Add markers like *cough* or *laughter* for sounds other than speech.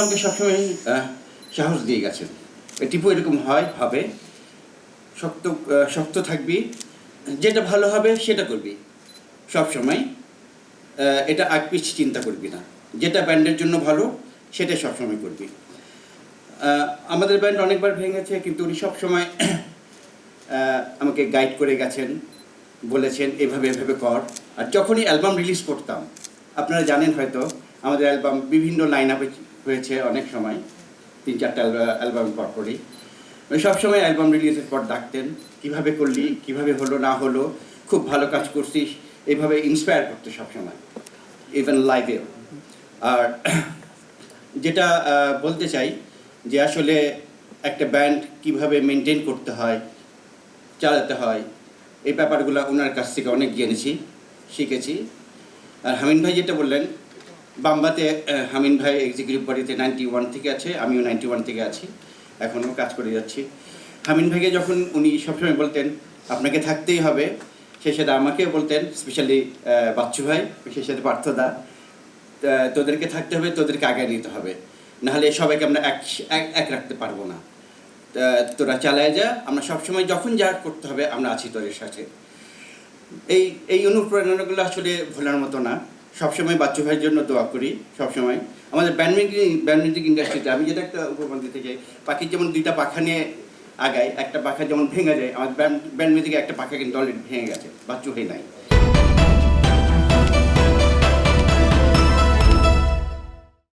আমাকে সবসময় সাহস দিয়ে গেছেন। টিপু এরকম হয় হবে শক্ত শক্ত থাকবি। যেটা ভালো হবে সেটা করবি। সবসময় এটা আগ পিছ চিন্তা করবি না। যেটা ব্যান্ডের জন্য ভালো, সেটা সবসময় করবি। আমাদের ব্যান্ড অনেকবার ভেঙেছে, কিন্তু উনি সবসময় *clears throat* আমাকে গাইড করে গেছেন। বলেছেন, এভাবে এভাবে কর। আর যখনই অ্যালবাম রিলিজ করতাম, আপনারা জানেন হয়তো, আমাদের অ্যালবাম বিভিন্ন লাইন আপে হয়েছে অনেক সময়। তিন চারটা অ্যালবাম পর পরই। উনি সবসময় অ্যালবাম রিলিজের পর ডাকতেন, কীভাবে করলি? কীভাবে হলো, না হলো? খুব ভালো কাজ করছিস। এইভাবে ইন্সপায়ার করতে সবসময় ইভেন লাইভেও আর *clears throat* যেটা বলতে চাই যে আসলে একটা ব্যান্ড কীভাবে মেনটেন করতে হয়, চালাতে হয়, এই ব্যাপারগুলো ওনার কাছ থেকে অনেক জেনেছি, শিখেছি। আর হামিন ভাই যেটা বললেন বাম্বাতে হামিন ভাই এক্সিকিউটিভ বডিতে নাইনটি ওয়ান থেকে আছে, আমিও নাইনটি ওয়ান থেকে আছি, এখনও কাজ করে যাচ্ছি। হামিন ভাইকে যখন উনি সবসময় বলতেন, আপনাকে থাকতেই হবে, সে সাথে আমাকে বলতেন স্পেশালি বাচ্চু ভাই সে সাথে পার্থদা তোদেরকে থাকতে হবে, তোদেরকে আগে নিতে হবে। নাহলে সবাইকে আমরা এক, এক- রাখতে পারব না। তোরা চালায় যা, আমরা সবসময় যখন যা করতে হবে, আমরা আছি তোদের সাথে। এই এই অনুপ্রেরণাগুলো আসলে ভোলার মতো না। সবসময় বাচ্চু ভাইয়ের জন্য দোয়া করি, সবসময়। আমাদের ব্যাডমিন্টন ব্যাডমিন্টন ইন্ডাস্ট্রিতে আমি যেটা একটা উপমান দিতে চাই পাখির যেমন দুইটা পাখা নিয়ে আগায়, একটা পাখা যেমন ভেঙে যায় আমার ব্যান্ড একটা পাখা কিন্তু অলরেডি ভেঙে গেছে, বাচ্চু হয়ে নাই।